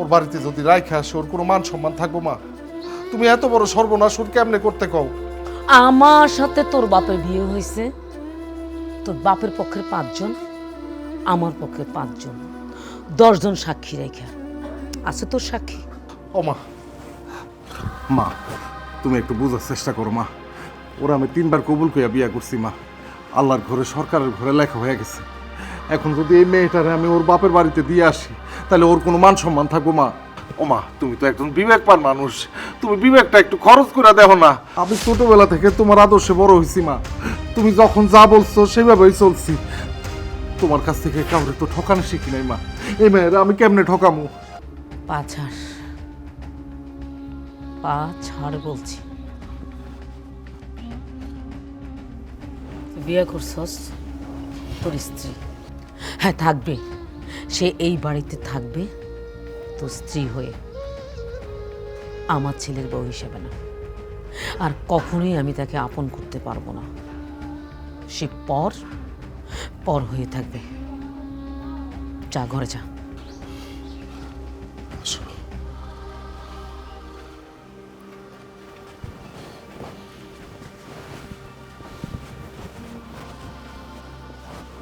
ওর বাড়িতে যদি রাইখে আসে ওর কোনো মান সম্মান থাকব মা। তুমি এত বড় সর্বনাশ ওর কেমনে করতে কও? আমার সাথে তোর বাপের বিয়ে হয়েছে। তোর বাপের পক্ষের পাঁচজন আমার পক্ষের পাঁচজন। দশজন সাক্ষী রেখা আছে তোর সাক্ষী? ও মা। মা তুমি একটু বোঝার চেষ্টা করো মা। ওরা আমি তিনবার কবুল কইয়া বিয়া করছি মা। আল্লাহর ঘরে সরকারের ঘরে লেখা হয়ে গেছে। এখন যদি এই মেয়েটারে আমি ওর বাপের বাড়িতে দিয়ে আসি তাহলে ওর কোনো মান সম্মান থাকব মা। ও মা তুমি তো একজন বিবেকবান মানুষ। তুমি বিবেকটা একটু খরচ করে দেখো না। আমি ছোটবেলা থেকে তোমার আদর্শে বড় হয়েছি মা। তুমি যখন যা বলছো সেভাবেই চলছি। তোমার কাছ থেকে কাউরে তো ঠকানো শিখি নাই মা। এই মেয়েরা আমি কেমনে ঠকামু? পা ছাড়। পা ছাড় বলছি। বিয়ে করছস? তোর স্ত্রী। হ্যাঁ থাকবে। সে এই বাড়িতে থাকবে, তো স্ত্রী হয়ে আমার ছেলের বউ হিসেবে না। আর কখনোই আমি তাকে আপন করতে পারব না। সে পর পর হয়ে থাকবে। যা, ঘরে যা।